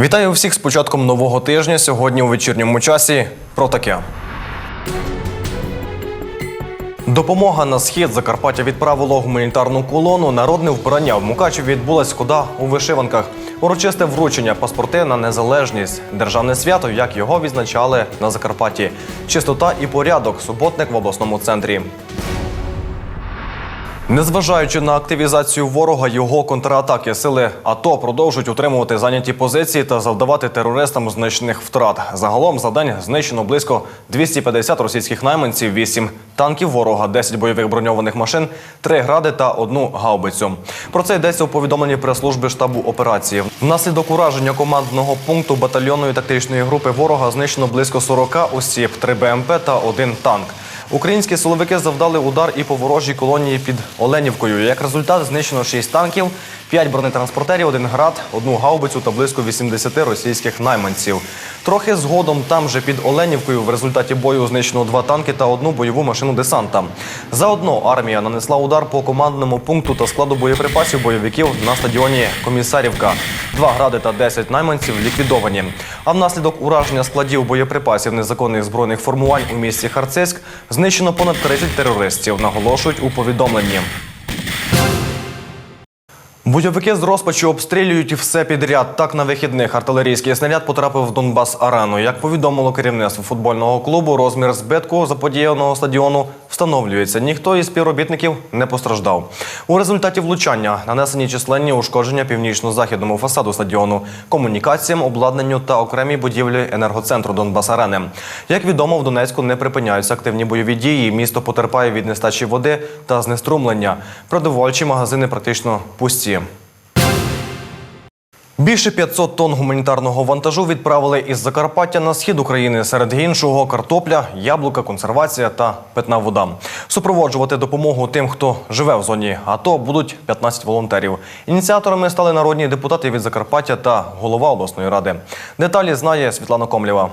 Вітаю всіх з початком нового тижня. Сьогодні у вечірньому часі про таке. Допомога на схід Закарпаття відправило гуманітарну колону. Народне вбрання в Мукачеві відбулась хода у вишиванках. Урочисте вручення паспорти на незалежність, державне свято, як його відзначали на Закарпатті. Чистота і порядок. Суботник в обласному центрі. Незважаючи на активізацію ворога, його контратаки сили АТО продовжують утримувати зайняті позиції та завдавати терористам значних втрат. Загалом за день знищено близько 250 російських найманців, 8 танків ворога, 10 бойових броньованих машин, 3 гради та одну гаубицю. Про це йдеться у повідомленні прес-служби штабу операції. Внаслідок ураження командного пункту батальйонної тактичної групи ворога знищено близько 40 осіб, 3 БМП та один танк. Українські силовики завдали удар і по ворожій колонії під Оленівкою. Як результат, знищено 6 танків, 5 бронетранспортерів, 1 град, одну гаубицю та близько 80 російських найманців. Трохи згодом там же під Оленівкою в результаті бою знищено 2 танки та одну бойову машину десанта. Заодно армія нанесла удар по командному пункту та складу боєприпасів бойовиків на стадіоні Комісарівка. Два гради та 10 найманців ліквідовані. А внаслідок ураження складів боєприпасів незаконних збройних формувань у місті Харцизьк знищено понад 30 терористів, наголошують у повідомленні. Бойовики з розпачу обстрілюють все підряд. Так на вихідних артилерійський снаряд потрапив в Донбас арену. Як повідомило керівництво футбольного клубу, розмір збитку заподіяного стадіону встановлюється. Ніхто із співробітників не постраждав. У результаті влучання нанесені численні ушкодження північно-західному фасаду стадіону, комунікаціям, обладнанню та окремій будівлі енергоцентру Донбас арени. Як відомо, в Донецьку не припиняються активні бойові дії. Місто потерпає від нестачі води та знеструмлення. Продовольчі магазини практично пусті. Більше 500 тонн гуманітарного вантажу відправили із Закарпаття на схід України. Серед іншого картопля, яблука, консервація та питна вода. Супроводжувати допомогу тим, хто живе в зоні АТО, будуть 15 волонтерів. Ініціаторами стали народні депутати від Закарпаття та голова обласної ради. Деталі знає Світлана Комлєва.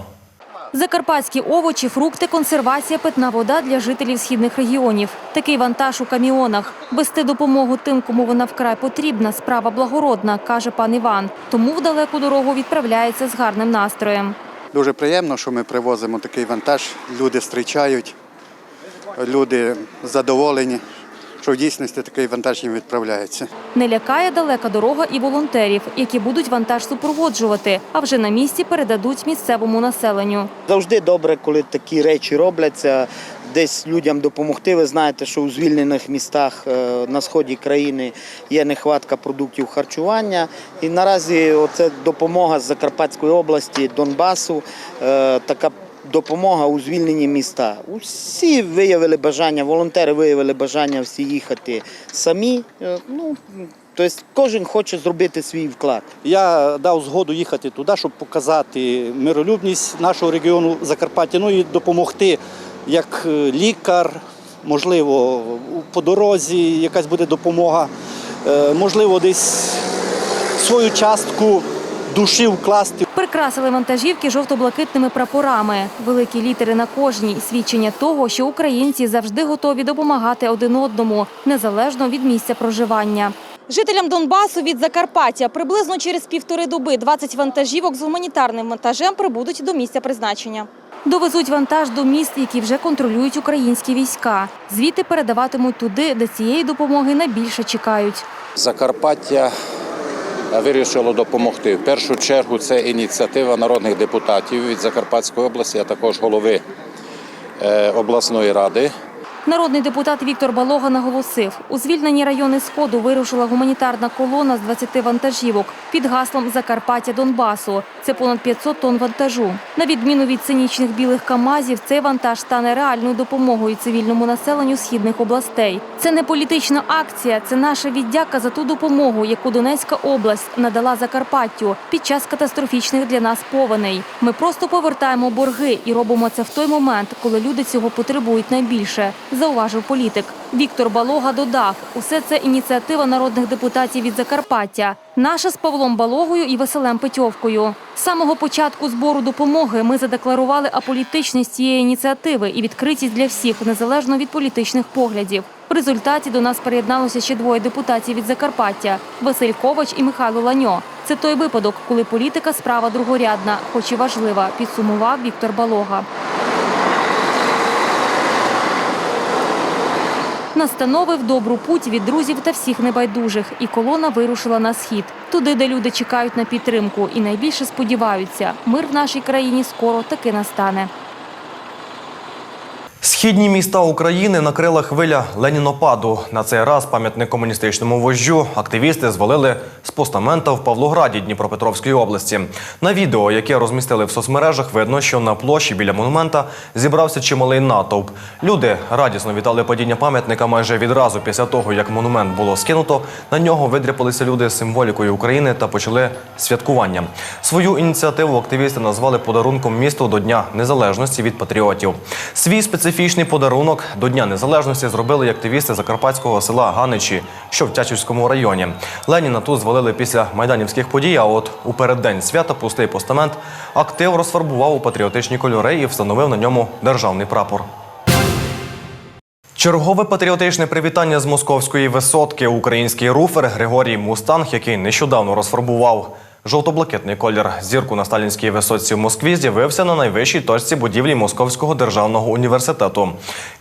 Закарпатські овочі, фрукти, консервація, питна вода для жителів східних регіонів. Такий вантаж у каміонах. Вести допомогу тим, кому вона вкрай потрібна, справа благородна, каже пан Іван. Тому в далеку дорогу відправляється з гарним настроєм. Дуже приємно, що ми привозимо такий вантаж. Люди зустрічають, люди задоволені, що в дійсності такий вантаж їм відправляється. Не лякає далека дорога і волонтерів, які будуть вантаж супроводжувати, а вже на місці передадуть місцевому населенню. Завжди добре, коли такі речі робляться, десь людям допомогти. Ви знаєте, що у звільнених містах е, на сході країни є нехватка продуктів харчування. І наразі оце допомога з Закарпатської області, Донбасу, е, така допомога у звільнені міста. Усі виявили бажання, волонтери виявили бажання всі їхати самі. Е, Ну, тобто кожен хоче зробити свій вклад. Я дав згоду їхати туди, щоб показати миролюбність нашого регіону Закарпаття, ну і допомогти як е, лікар, можливо, по дорозі якась буде допомога, е, можливо, десь свою частку душі вкласти. Прикрасили вантажівки жовто-блакитними прапорами. Великі літери на кожній свідчення того, що українці завжди готові допомагати один одному, незалежно від місця проживання. Жителям Донбасу від Закарпаття приблизно через півтори доби 20 вантажівок з гуманітарним вантажем прибудуть до місця призначення. Довезуть вантаж до міст, які вже контролюють українські війська. Звідти передаватимуть туди, де цієї допомоги найбільше чекають. Закарпаття вирішило допомогти. В першу чергу це ініціатива народних депутатів від Закарпатської області, а також голови е, обласної ради. Народний депутат Віктор Балога наголосив, у звільнені райони Сходу вирушила гуманітарна колона з 20 вантажівок під гаслом Закарпаття Донбасу. Це понад 500 тонн вантажу. На відміну від цинічних білих камазів, цей вантаж стане реальною допомогою цивільному населенню східних областей. Це не політична акція, це наша віддяка за ту допомогу, яку Донецька область надала Закарпаттю під час катастрофічних для нас повеней. Ми просто повертаємо борги і робимо це в той момент, коли люди цього потребують найбільше, зауважив політик. Віктор Балога додав, усе це ініціатива народних депутатів від Закарпаття. Наша з Павлом Балогою і Василем Петьовкою. З самого початку збору допомоги ми задекларували аполітичність цієї ініціативи і відкритість для всіх, незалежно від політичних поглядів. В результаті до нас приєдналося ще двоє депутатів від Закарпаття Василь Ковач і Михайло Ланьо. Це той випадок, коли політика справа другорядна, хоч і важлива, підсумував Віктор Балога. Настановив добру путь від друзів та всіх небайдужих, і колона вирушила на схід, туди, де люди чекають на підтримку, і найбільше сподіваються, мир в нашій країні скоро таки настане. Східні міста України накрила хвиля ленінопаду. На цей раз пам'ятник комуністичному вождю активісти звалили з постамента в Павлограді Дніпропетровської області. На відео, яке розмістили в соцмережах, видно, що на площі біля монумента зібрався чималий натовп. Люди радісно вітали падіння пам'ятника майже відразу після того, як монумент було скинуто. На нього видряпалися люди з символікою України та почали святкування. Свою ініціативу активісти назвали подарунком місту до Дня Незалежності від патріотів. Свій специфічний подарунок до Дня Незалежності зробили активісти закарпатського села Ганичі, що в Тячівському районі. Леніна тут звалили після майданівських подій. А от у переддень свята пустий постамент актив розфарбував у патріотичні кольори і встановив на ньому державний прапор. Чергове патріотичне привітання з московської висотки. Український руфер Григорій Мустанг, який нещодавно розфарбував жовто-блакитний колір зірку на сталінській висотці в Москві, з'явився на найвищій точці будівлі Московського державного університету.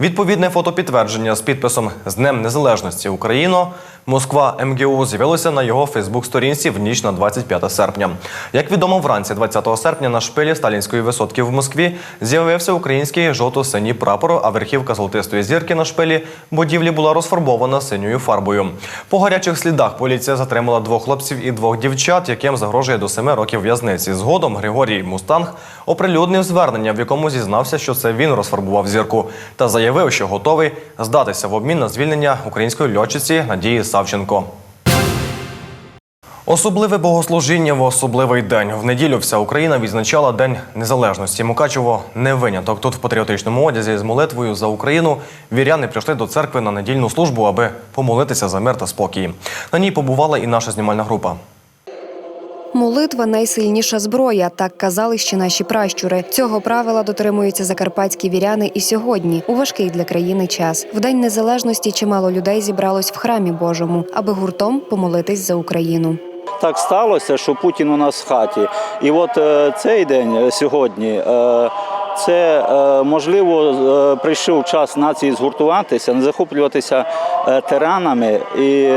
Відповідне фотопідтвердження з підписом з Днем Незалежності Україно Москва МГУ з'явилося на його Фейсбук-сторінці в ніч на 25 серпня. Як відомо, вранці 20 серпня на шпилі сталінської висотки в Москві з'явився український жовто-синій прапор, а верхівка золотистої зірки на шпилі будівлі була розфарбована синьою фарбою. По гарячих слідах поліція затримала двох хлопців і двох дівчат, яким загрожує до семи років в'язниці. Згодом Григорій Мустанг оприлюднив звернення, в якому зізнався, що це він розфарбував зірку, та заявив, що готовий здатися в обмін на звільнення української льотчиці Надії Савченко. Особливе богослужіння в особливий день. В неділю вся Україна відзначала День Незалежності. Мукачево не виняток. Тут в патріотичному одязі з молитвою за Україну віряни прийшли до церкви на недільну службу, аби помолитися за мир та спокій. На ній побувала і наша знімальна група. Молитва найсильніша зброя, так казали ще наші пращури. Цього правила дотримуються закарпатські віряни і сьогодні, у важкий для країни час. В день незалежності чимало людей зібралось в храмі Божому, аби гуртом помолитись за Україну. так сталося, що Путін у нас в хаті. І от е, цей день е, сьогодні. е, Це можливо прийшов час нації згуртуватися, не захоплюватися тиранами і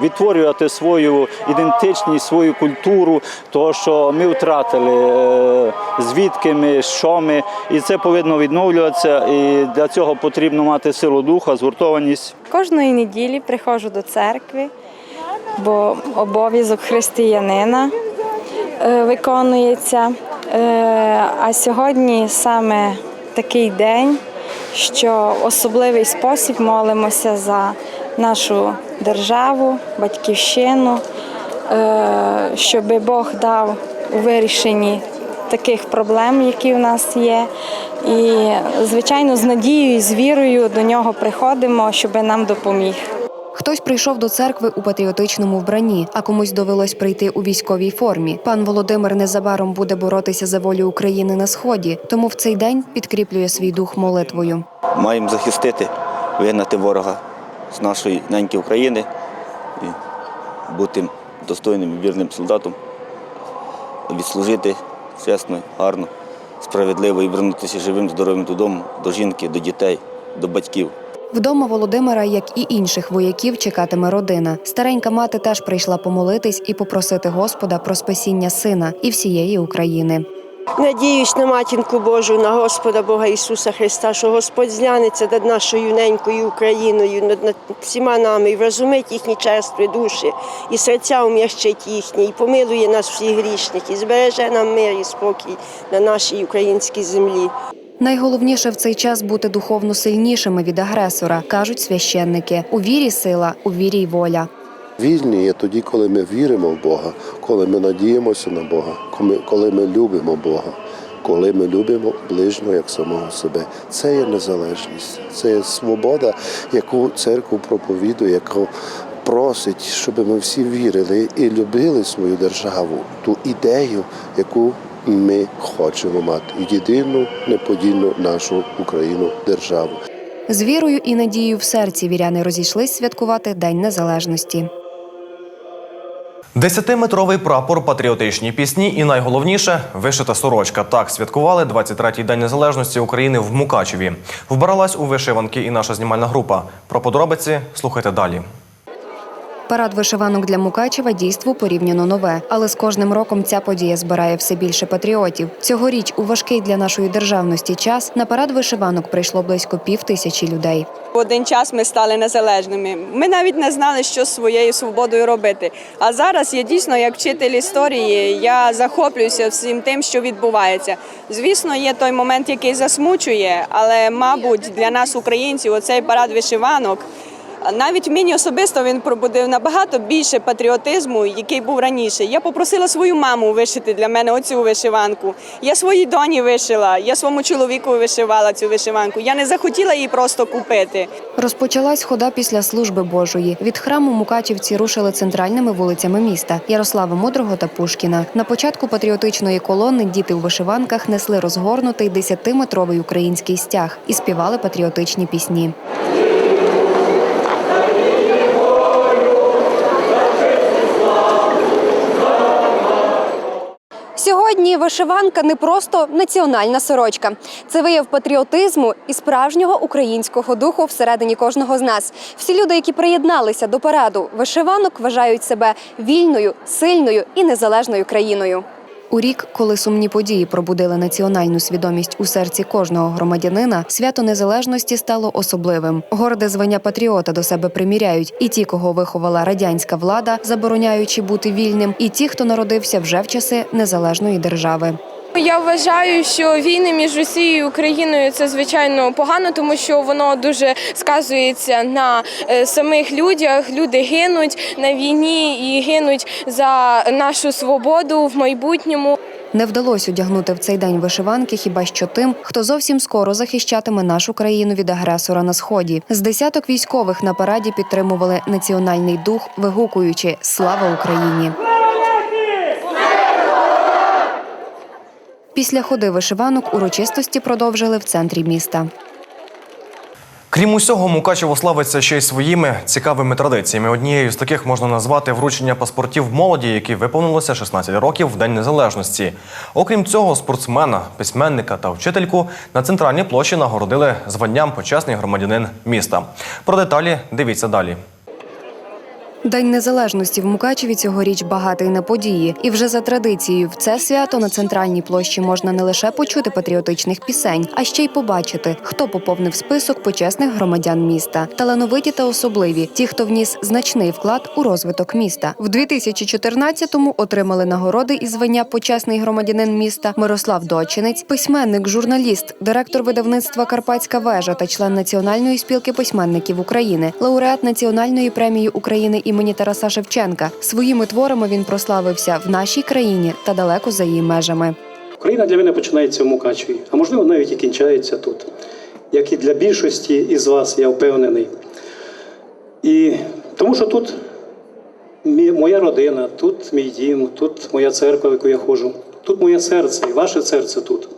відтворювати свою ідентичність, свою культуру, того, що ми втратили, е, звідки ми, що ми, і це повинно відновлюватися. І для цього потрібно мати силу духа, згуртованість. Кожної неділі приходжу до церкви, бо обов'язок християнина е, виконується. Е, А сьогодні саме такий день, що особливий спосіб молимося за нашу державу, батьківщину, е, щоб Бог дав у вирішенні таких проблем, які в нас є. І, звичайно, з надією і з вірою до нього приходимо, щоб нам допоміг. Хтось прийшов до церкви у патріотичному вбранні, а комусь довелось прийти у військовій формі. Пан Володимир незабаром буде боротися за волю України на сході, тому в цей день підкріплює свій дух молитвою. маємо захистити, вигнати ворога з нашої неньки України і бути достойним і вірним солдатом, відслужити чесно, гарно, справедливо і вернутися живим, здоровим додому, до жінки, до дітей, до батьків. Вдома Володимира, як і інших вояків, чекатиме родина. Старенька мати теж прийшла помолитись і попросити Господа про спасіння сина і всієї України. Надіюсь на матінку Божу, на Господа Бога Ісуса Христа, що Господь зглянеться над нашою ненькою Україною, над, всіма нами, і вразумить їхні черстві душі, і серця ум'ящить їхні, і помилує нас всіх грішних, і збереже нам мир і спокій на нашій українській землі. Найголовніше в цей час бути духовно сильнішими від агресора, кажуть священники. У вірі сила, у вірі й воля. Вільні є тоді, коли ми віримо в Бога, коли ми надіємося на Бога, коли- ми любимо Бога. коли ми любимо ближнього як самого себе. Це є незалежність, це є свобода, яку церква проповідує, яку просить, щоб ми всі вірили і любили свою державу, ту ідею, яку ми хочемо мати єдину неподільну нашу Україну державу. З вірою і надією в серці віряни розійшлись святкувати День Незалежності. Десятиметровий прапор, патріотичні пісні і найголовніше вишита сорочка. Так святкували 23-й день незалежності України в Мукачеві. Вбиралась у вишиванки і наша знімальна група. Про подробиці слухайте далі. Парад вишиванок для Мукачева дійство порівняно нове, але з кожним роком ця подія збирає все більше патріотів. Цьогоріч у важкий для нашої державності час на парад вишиванок прийшло близько пів тисячі людей. В один час ми стали незалежними. Ми навіть не знали, що з своєю свободою робити. А зараз я дійсно, як вчитель історії, я захоплююся всім тим, що відбувається. Звісно, є той момент, який засмучує, але, мабуть, для нас, українців, оцей парад вишиванок. Навіть в мені особисто він пробудив набагато більше патріотизму, який був раніше. Я попросила свою маму вишити для мене оцю вишиванку. Я своїй доні вишила, я своєму чоловіку вишивала цю вишиванку. Я не захотіла її просто купити. Розпочалась хода після служби Божої. Від храму мукачівці рушили центральними вулицями міста Ярослава Мудрого та Пушкіна. На початку патріотичної колони діти у вишиванках несли розгорнутий десятиметровий український стяг і співали патріотичні пісні. Сьогодні вишиванка не просто національна сорочка. Це вияв патріотизму і справжнього українського духу всередині кожного з нас. Всі люди, які приєдналися до параду вишиванок, вважають себе вільною, сильною і незалежною країною. У рік, коли сумні події пробудили національну свідомість у серці кожного громадянина, свято незалежності стало особливим. Горде звання патріота до себе приміряють і ті, кого виховала радянська влада, забороняючи бути вільним, і ті, хто народився вже в часи незалежної держави. Я вважаю, що війни між Росією і Україною це звичайно погано, тому що воно дуже сказується на е, самих людях. Люди гинуть на війні і гинуть за нашу свободу в майбутньому. Не вдалося одягнути в цей день вишиванки хіба що тим, хто зовсім скоро захищатиме нашу країну від агресора на сході. З десяток військових на параді підтримували національний дух, вигукуючи Слава Україні. Після ходи вишиванок урочистості продовжили в центрі міста. Крім усього, Мукачево славиться ще й своїми цікавими традиціями. Однією з таких можна назвати вручення паспортів молоді, які виповнилося 16 років в День Незалежності. Окрім цього, спортсмена, письменника та вчительку на центральній площі нагородили званням почесний громадянин міста. Про деталі дивіться далі. День незалежності в Мукачеві цьогоріч багатий на події, і вже за традицією в це свято на центральній площі можна не лише почути патріотичних пісень, а ще й побачити, хто поповнив список почесних громадян міста. Талановиті та особливі, ті, хто вніс значний вклад у розвиток міста. В 2014-му отримали нагороди і звання почесний громадянин міста Мирослав Дочинець, письменник, журналіст, директор видавництва Карпатська вежа та член Національної спілки письменників України, лауреат Національної премії України імені Тараса Шевченка. Своїми творами він прославився в нашій країні та далеко за її межами. Україна для мене починається в Мукачеві, а можливо навіть і кінчається тут, як і для більшості із вас, я впевнений. І тому що тут моя родина, тут мій дім, тут моя церква, в яку я ходжу, тут моє серце, і ваше серце тут.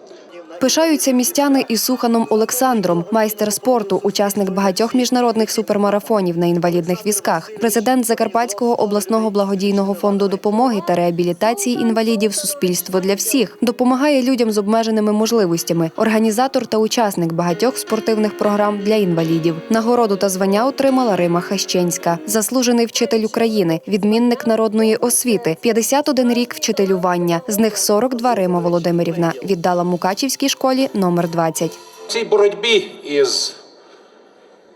Пишаються містяни і Суханом Олександром, майстер спорту, учасник багатьох міжнародних супермарафонів на інвалідних візках, президент Закарпатського обласного благодійного фонду допомоги та реабілітації інвалідів Суспільство для всіх допомагає людям з обмеженими можливостями, організатор та учасник багатьох спортивних програм для інвалідів. Нагороду та звання отримала Рима Хащенська, заслужений вчитель України, відмінник народної освіти, 51 рік вчителювання. З них 42 Рима Володимирівна віддала Мукачівській школі номер 20. В цій боротьбі із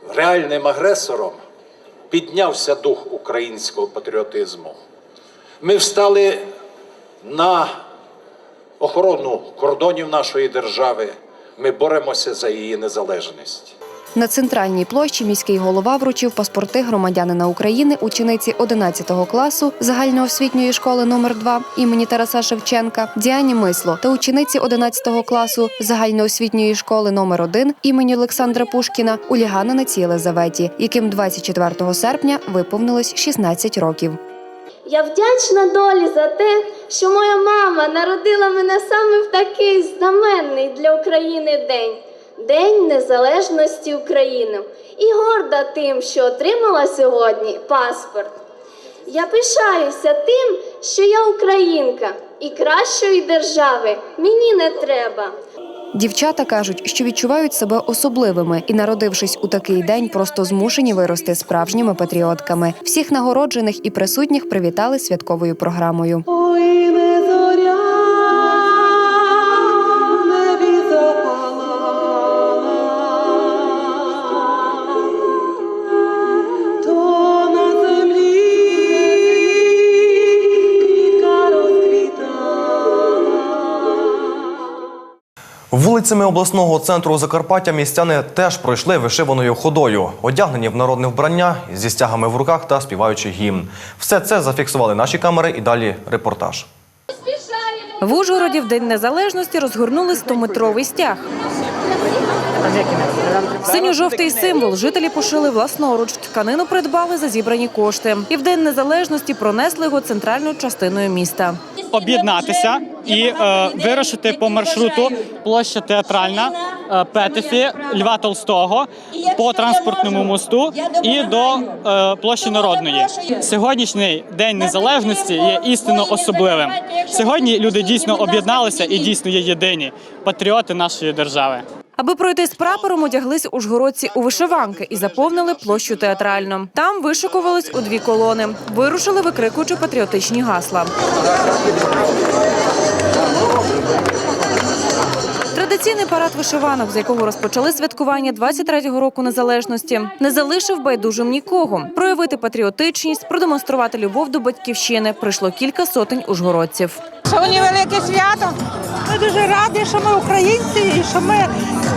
реальним агресором піднявся дух українського патріотизму. Ми встали на охорону кордонів нашої держави. Ми боремося за її незалежність. На центральній площі міський голова вручив паспорти громадянина України учениці 11 класу загальноосвітньої школи номер 2 імені Тараса Шевченка Діані Мисло та учениці 11 класу загальноосвітньої школи номер 1 імені Олександра Пушкіна Уліганиці Єлизаветі, яким 24 серпня виповнилось 16 років. Я вдячна долі за те, що моя мама народила мене саме в такий знаменний для України день День Незалежності України. І горда тим, що отримала сьогодні паспорт. Я пишаюся тим, що я українка, і кращої держави мені не треба. Дівчата кажуть, що відчувають себе особливими і, народившись у такий день, просто змушені вирости справжніми патріотками. Всіх нагороджених і присутніх привітали святковою програмою. Вулицями обласного центру Закарпаття містяни теж пройшли вишиваною ходою, одягнені в народне вбрання зі стягами в руках та співаючи гімн. Все це зафіксували наші камери і далі репортаж. В Ужгороді в День Незалежності розгорнули 100-метровий стяг. Синьо-жовтий символ жителі пошили власноруч. Тканину придбали за зібрані кошти. І в День Незалежності пронесли його центральною частиною міста. Об'єднатися і е, вирушити по маршруту площа театральна, е, Петефі, Льва Толстого по транспортному мосту і до е, площі народної. Сьогоднішній день незалежності є істинно особливим. Сьогодні люди дійсно об'єдналися і дійсно є єдині патріоти нашої держави. Аби пройти з прапором, одяглись ужгородці у вишиванки і заповнили площу театрально. Там вишикувались у дві колони. Вирушили, викрикуючи патріотичні гасла. Традиційний парад вишиванок, з якого розпочали святкування 23-го року незалежності, не залишив байдужим нікого. Проявити патріотичність, продемонструвати любов до батьківщини прийшло кілька сотень ужгородців. Сьогодні велике свято. Ми дуже раді, що ми українці, і що ми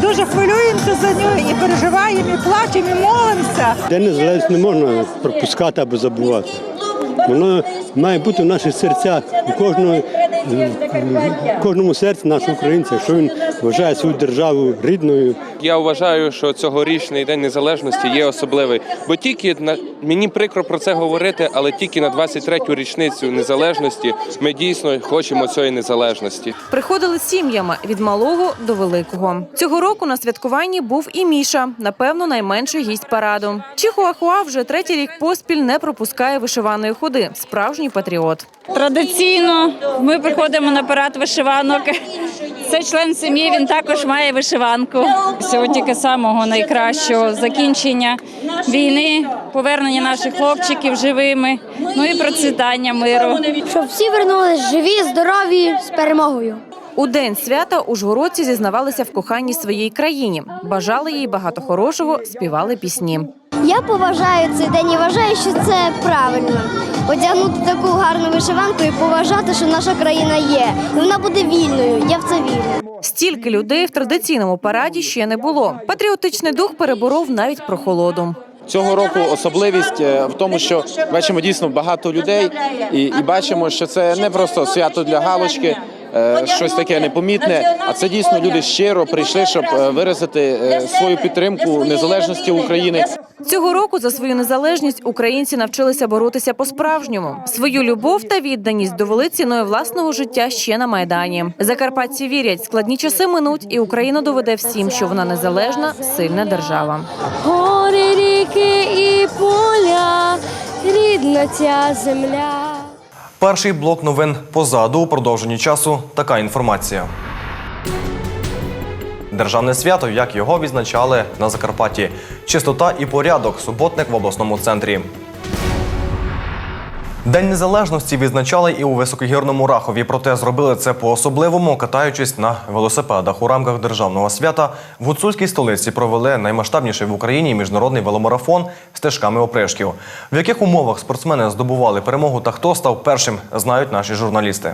дуже хвилюємося за нього і переживаємо, і плачемо, і молимося. День незалежності не можна пропускати або забувати. Воно має бути в наших серцях, у кожного, в кожному серці нашого українця, якщо він вважає свою державу рідною. Я вважаю, що цьогорічний день незалежності є особливий, бо тільки на мені прикро про це говорити, але тільки на 23-ю річницю незалежності ми дійсно хочемо цієї незалежності. Приходили сім'ями від малого до великого. Цього року на святкуванні був і Міша, напевно, найменший гість параду. Чихуахуа вже третій рік поспіль не пропускає вишиваної ходи. Справжній патріот. Традиційно ми приходимо на парад вишиванок. Це член сім'ї, він також має вишиванку. Сьогодні тільки самого найкращого закінчення війни, повернення наших хлопчиків живими, ну і процвітання миру. Щоб всі вернулись живі, здорові з перемогою. У день свята ужгородці зізнавалися в коханні своїй країні, бажали їй багато хорошого, співали пісні. Я поважаю цей день і вважаю, що це правильно. Одягнути таку гарну вишиванку і поважати, що наша країна є. І Вона буде вільною. Я в це вірю. Стільки людей в традиційному параді ще не було. Патріотичний дух переборов навіть прохолоду. Цього року особливість е, в тому, що бачимо дійсно багато людей, і, і бачимо, що це не просто свято для галочки, щось таке непомітне, а це дійсно люди щиро прийшли, щоб е, виразити е, свою підтримку незалежності України. Цього року за свою незалежність українці навчилися боротися по-справжньому. Свою любов та відданість довели ціною власного життя ще на майдані. Закарпатці вірять, складні часи минуть, і Україна доведе всім, що вона незалежна, сильна держава. Гори, ріки і поля, рідна ця земля. Перший блок новин позаду у продовженні часу. Така інформація. Державне свято, як його відзначали на Закарпатті. Чистота і порядок. Суботник в обласному центрі. День незалежності відзначали і у високогірному Рахові. Проте зробили це по-особливому, катаючись на велосипедах. У рамках державного свята в гуцульській столиці провели наймасштабніший в Україні міжнародний веломарафон стежками опришків. В яких умовах спортсмени здобували перемогу та хто став першим, знають наші журналісти.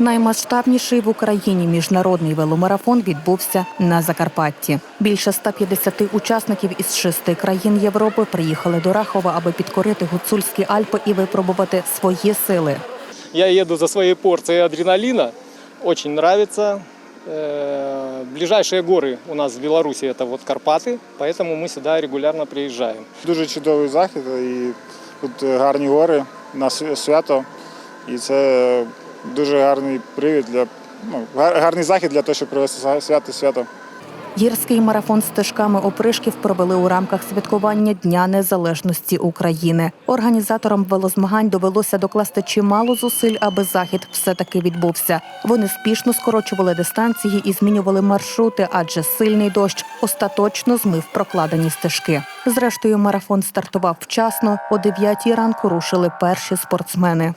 Наймасштабніший в Україні міжнародний веломарафон відбувся на Закарпатті. Більше 150 учасників із шести країн Європи приїхали до Рахова, аби підкорити гуцульські Альпи і випробувати свої сили. Я еду за своей порцией адреналина. Очень нравится. Э, Ближайшие горы у нас в Беларуси это вот Карпаты, поэтому мы сюда регулярно приезжаем. Дуже чудовий захід, і тут гарні гори на свя- свято. І це дуже гарний привід для ну, гарний захід для того, щоб провести свято свято. Гірський марафон стежками опришків провели у рамках святкування Дня Незалежності України. Організаторам велозмагань довелося докласти чимало зусиль, аби захід все-таки відбувся. Вони спішно скорочували дистанції і змінювали маршрути, адже сильний дощ остаточно змив прокладені стежки. Зрештою, марафон стартував вчасно. О 9 ранку рушили перші спортсмени.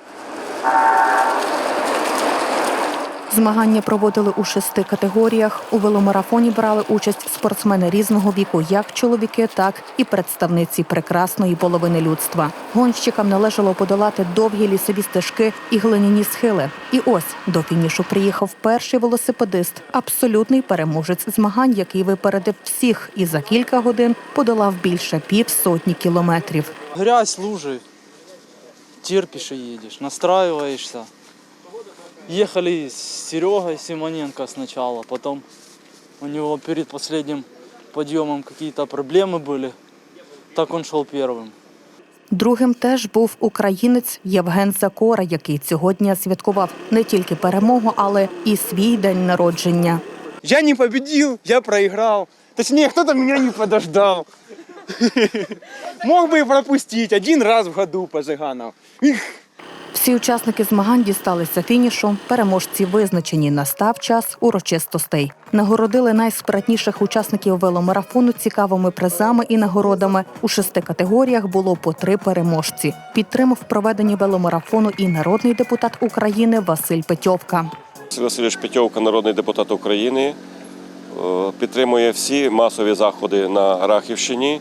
Змагання проводили у шести категоріях. У веломарафоні брали участь спортсмени різного віку, як чоловіки, так і представниці прекрасної половини людства. Гонщикам належало подолати довгі лісові стежки і глиняні схили. І ось до фінішу приїхав перший велосипедист, абсолютний переможець змагань, який випередив всіх і за кілька годин подолав більше півсотні кілометрів. Грязь, лужи. Терпишь и едешь, настраиваешься Ехали с Серегой Симоненко сначала, потом у него перед последним подъемом какие-то проблемы были. Так он шел первым. Другим теж був українець Євген Закора, який цього дня святкував не тільки перемогу, але і свій день народження. Я не победил, я проиграл. Точнее, кто-то меня не подождал. Мог бы и пропустить один раз в году по Жиганов. Всі учасники змагань дісталися фінішу. Переможці визначені. Настав час урочистостей. Нагородили найспратніших учасників веломарафону цікавими призами і нагородами. У шести категоріях було по три переможці. Підтримав проведення веломарафону і народний депутат України Василь Петьовка. Василь Васильович Петьовка, народний депутат України, е, підтримує всі масові заходи на Рахівщині,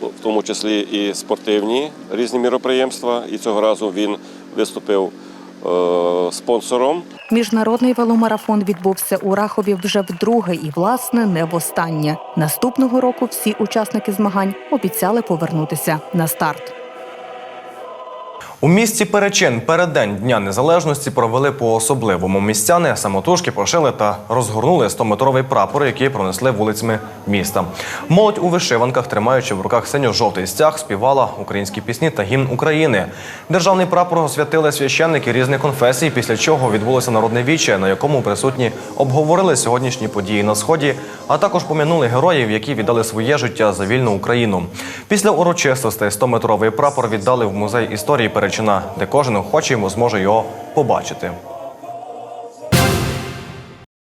в тому числі і спортивні різні міроприємства. І цього разу він виступив е, спонсором. Міжнародний веломарафон відбувся у Рахові вже вдруге і, власне, не востаннє. Наступного року всі учасники змагань обіцяли повернутися на старт. У місті Перечин переддень Дня Незалежності провели по-особливому. Містяни самотужки пошили та розгорнули 100-метровий прапор, який пронесли вулицями міста. Молодь у вишиванках, тримаючи в руках синьо-жовтий стяг, співала українські пісні та гімн України. Державний прапор освятили священники різних конфесій, після чого відбулося народне віче, на якому присутні обговорили сьогоднішні події на сході, а також пом'янули героїв, які віддали своє життя за вільну Україну. Після урочистостей 100-метровий прапор віддали в музей історії Перечина, де кожен охочий зможе його побачити.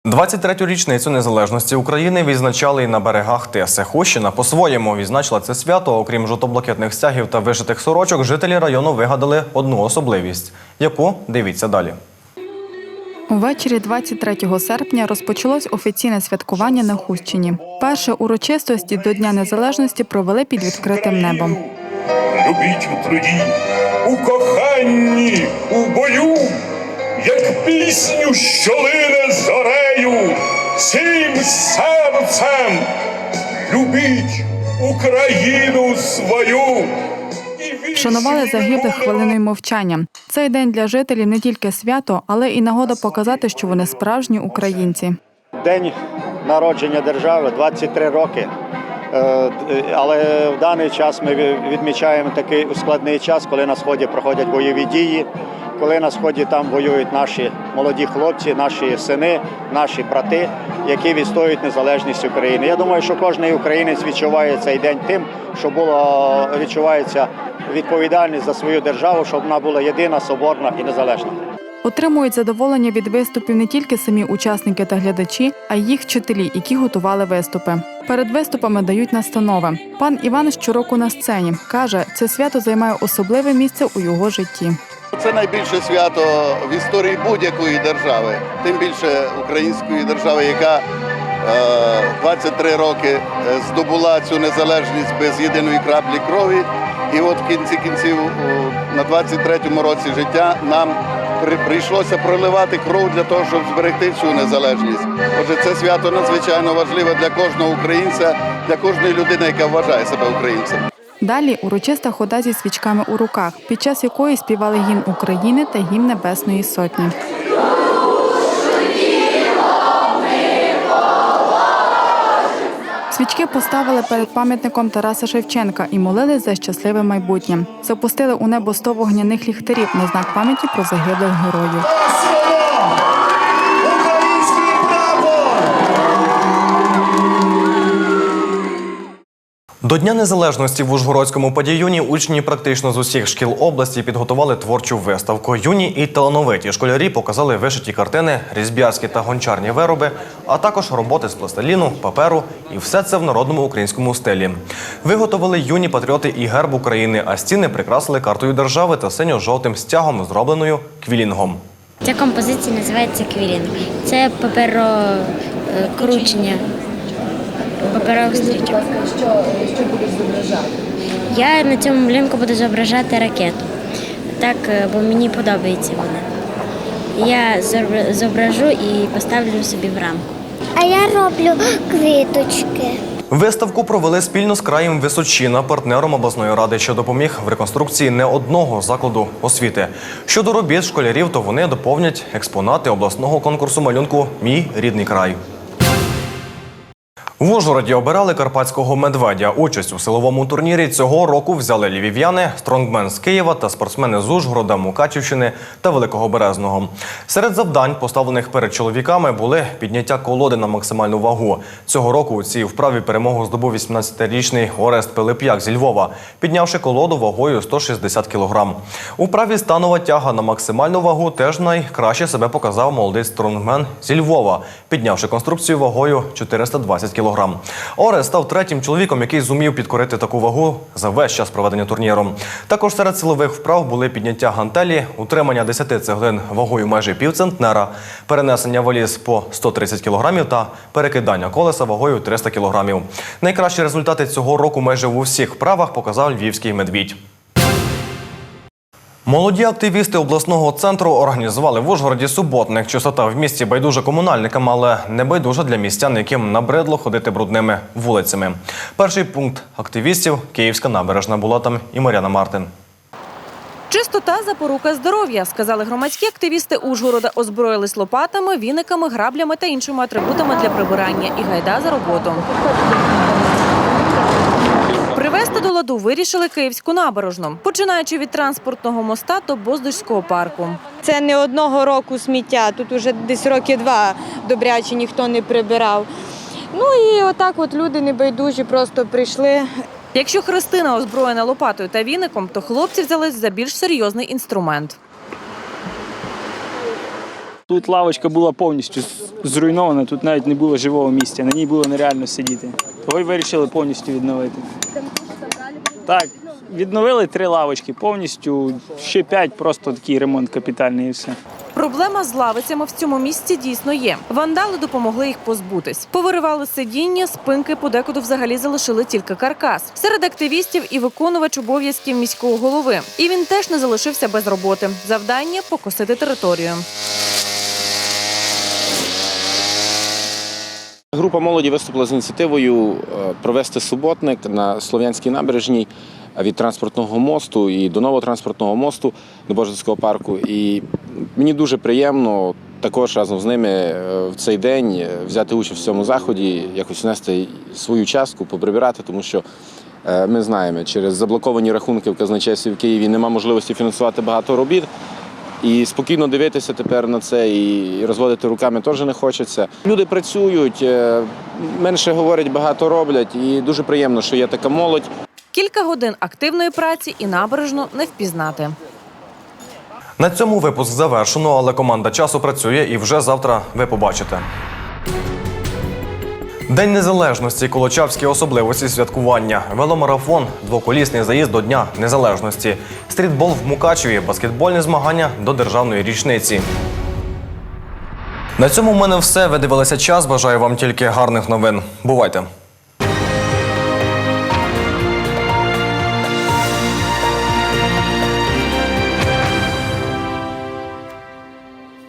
23-ю річницю незалежності України відзначали і на берегах Теси. Хущина по-своєму відзначила це свято. Окрім жовто-блакитних стягів та вишитих сорочок, жителі району вигадали одну особливість, яку дивіться далі. Увечері 23 серпня розпочалось офіційне святкування на Хустчині. Перше урочистості до Дня Незалежності провели під відкритим небом. Любіть у труді, у коханні, у бою, як пісню, що лине зорею, всім серцем любіть Україну свою. Вшанували загиблих хвилиною мовчання. Цей день для жителів не тільки свято, але і нагода показати, що вони справжні українці. День народження держави 23 роки. Е, д- Але в даний час ми відмічаємо такий складний час, коли на сході проходять бойові дії, коли на сході там воюють наші молоді хлопці, наші сини, наші брати, які відстоюють незалежність України. Я думаю, що кожен українець відчуває цей день тим, що було відчувається відповідальність за свою державу, щоб вона була єдина, соборна і незалежна. Отримують задоволення від виступів не тільки самі учасники та глядачі, а й їх вчителі, які готували виступи. Перед виступами дають настанови. Пан Іван щороку на сцені каже, це свято займає особливе місце у його житті. Це найбільше свято в історії будь-якої держави, тим більше української держави, яка е, 23 роки е, здобула цю незалежність без єдиної краплі крові. І от в кінці кінців на 23-му році життя нам прийшлося проливати кров для того, щоб зберегти цю незалежність. Отже, це свято надзвичайно важливе для кожного українця, для кожної людини, яка вважає себе українцем. Далі урочиста хода зі свічками у руках, під час якої співали гімн України та гімн Небесної Сотні. Свічки поставили перед пам'ятником Тараса Шевченка і молили за щасливе майбутнє. Запустили у небо 100 вогняних ліхтарів на знак пам'яті про загиблих героїв. До Дня Незалежності в Ужгородському падіюні учні практично з усіх шкіл області підготували творчу виставку. Юні і талановиті школярі показали вишиті картини, різб'ярські та гончарні вироби, а також роботи з пластиліну, паперу і все це в народному українському стилі. Виготовили юні патріоти і герб України, а стіни прикрасили картою держави та синьо-жовтим стягом, зробленою квілінгом. Ця композиція називається квілінг. Це паперокручення паперових стрічок. Що, що будеш зображати? Я на цьому малюнку буду зображати ракету. Так, е, бо мені подобається вона. Я зображу і поставлю собі в рамку. А я роблю квіточки. Виставку провели спільно з краєм Височина, партнером обласної ради, що допоміг в реконструкції не одного закладу освіти. Щодо робіт школярів, то вони доповнять експонати обласного конкурсу малюнку Мій рідний край. В Ужгороді обирали карпатського медведя. Участь у силовому турнірі цього року взяли львів'яни, стронгмен з Києва та спортсмени з Ужгорода, Мукачівщини та Великого Березного. Серед завдань, поставлених перед чоловіками, були підняття колоди на максимальну вагу. Цього року у цій вправі перемогу здобув 18-річний Орест Пилип'як зі Львова, піднявши колоду вагою 160 кг. У вправі станова тяга на максимальну вагу теж найкраще себе показав молодий стронгмен зі Львова, піднявши конструкцію вагою 420 кг. Орест став третім чоловіком, який зумів підкорити таку вагу за весь час проведення турніру. Також серед силових вправ були підняття гантелі, утримання 10 цеглин вагою майже півцентнера, перенесення валіз по 130 кг та перекидання колеса вагою 300 кг. Найкращі результати цього року майже у всіх вправах показав львівський медвідь. Молоді активісти обласного центру організували в Ужгороді суботник. Чистота в місті байдужа комунальникам, але не байдужа для містян, яким набридло ходити брудними вулицями. Перший пункт активістів Київська набережна була там і Мар'яна Мартин. Чистота запорука здоров'я, сказали громадські активісти Ужгорода. Озброїлись лопатами, віниками, граблями та іншими атрибутами для прибирання і гайда за роботу. Привезти до ладу вирішили Київську набережну, починаючи від транспортного моста до Боздужського парку. Це не одного року сміття, тут уже десь роки два добряче ніхто не прибирав. Ну і отак от люди небайдужі просто прийшли. Якщо Христина озброєна лопатою та віником, то хлопці взялись за більш серйозний інструмент. Тут лавочка була повністю зруйнована, тут навіть не було живого місця, на ній було нереально сидіти. Того й вирішили повністю відновити. Так, відновили три лавочки повністю, ще п'ять, просто такий ремонт капітальний і все. Проблема з лавицями в цьому місці дійсно є. Вандали допомогли їх позбутись. Повиривали сидіння, спинки, подекуди взагалі залишили тільки каркас. Серед активістів і виконувач обов'язків міського голови. І він теж не залишився без роботи. Завдання покосити територію. Група молоді виступила з ініціативою е, провести суботник на Слов'янській набережній від транспортного мосту і до нового транспортного мосту до Божицького парку. І мені дуже приємно також разом з ними е, в цей день е, взяти участь в цьому заході, якось внести свою частку, поприбирати, тому що е, ми знаємо, через заблоковані рахунки в казначействі в Києві нема можливості фінансувати багато робіт. І спокійно дивитися тепер на це і розводити руками теж не хочеться. Люди працюють, е, менше говорять, багато роблять, і дуже приємно, що є така молодь. Кілька годин активної праці і набережну не впізнати. На цьому випуск завершено, але команда часу працює і вже завтра ви побачите. День незалежності, колочавські особливості святкування, веломарафон, двоколісний заїзд до Дня Незалежності, стрітбол в Мукачеві, баскетбольні змагання до державної річниці. На цьому в мене все. Ви дивилися час. Бажаю вам тільки гарних новин. Бувайте!